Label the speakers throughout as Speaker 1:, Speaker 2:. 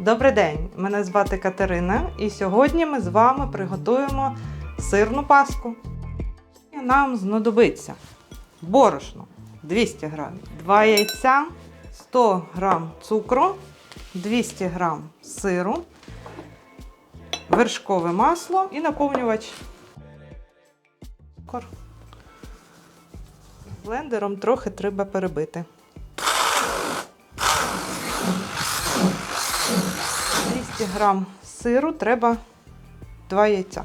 Speaker 1: Добрий день! Мене звати Катерина, і сьогодні ми з вами приготуємо сирну паску. Нам знадобиться борошно 200 г, 2 яйця, 100 г цукру, 200 г сиру, вершкове масло і наповнювач. Блендером трохи треба перебити. 200 грам сиру треба 2 яйця.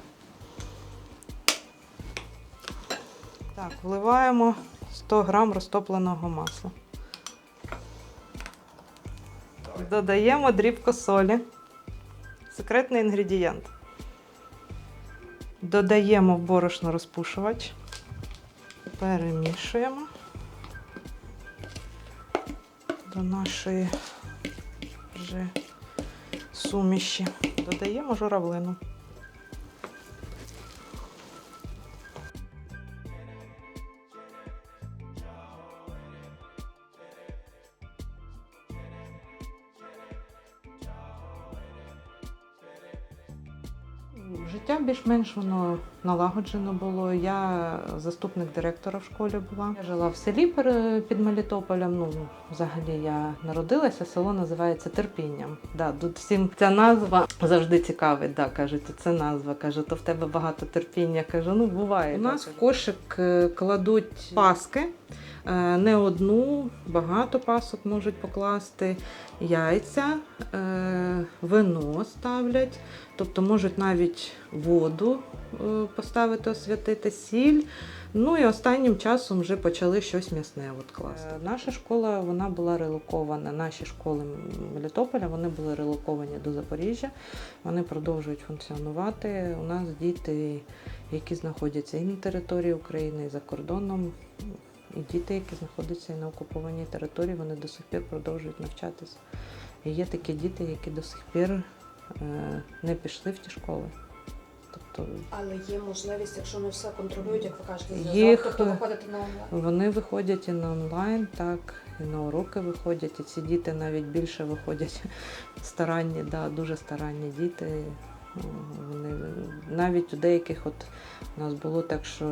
Speaker 1: Так, вливаємо 100 грам розтопленого масла. Додаємо дрібку солі. Секретний інгредієнт. Додаємо в борошно розпушувач. Перемішуємо до нашої вже суміші. Додаємо журавлину. Життя більш-менш воно налагоджено було. Я заступник директора в школі була. Я жила в селі під Мелітополем. Ну, взагалі я народилася, село називається Терпінням. Да, тут всім ця назва завжди цікавить. Да, кажуть, це назва. Каже, то в тебе багато терпіння. Кажу, ну буває. У нас в кошик е, кладуть паски. Е, Не одну, багато пасок можуть покласти, яйця, е, вино ставлять, тобто можуть навіть воду е, поставити, освятити, сіль. Ну і останнім часом вже почали щось м'ясне от класти. Е, Наша школа вона була релокована. Наші школи Мелітополя вони були релоковані до Запоріжжя. Вони продовжують функціонувати. У нас діти, які знаходяться і на території України, і за кордоном. І діти, які знаходяться і на окупованій території, вони до сих пір продовжують навчатися. І є такі діти, які до сих пір е, не пішли в ті школи. Тобто
Speaker 2: Але є можливість, якщо не все контролюють, як ви кажете,
Speaker 1: Їх-
Speaker 2: тобто виходити на онлайн.
Speaker 1: вони виходять і на онлайн, так, і на уроки виходять, і ці діти навіть більше виходять старанні, да, дуже старанні діти. Ну, Вони навіть у деяких, от у нас було так, що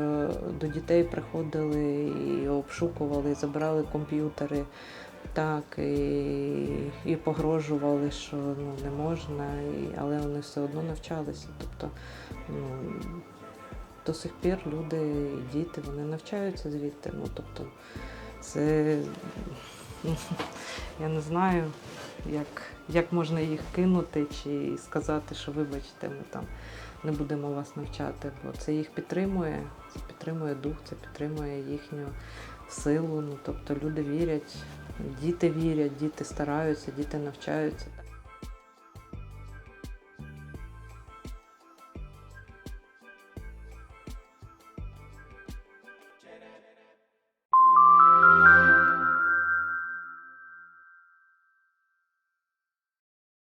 Speaker 1: до дітей приходили і обшукували, і забирали комп'ютери, так, і, і погрожували, що ну, не можна, і, але вони все одно навчалися. Тобто, ну, до сих пір люди і діти вони навчаються звідти. Ну, тобто, це я не знаю, як, як можна їх кинути чи сказати, що вибачте, ми там не будемо вас навчати, бо це їх підтримує, це підтримує дух, це підтримує їхню силу. Ну, тобто люди вірять, діти вірять, діти стараються, діти навчаються.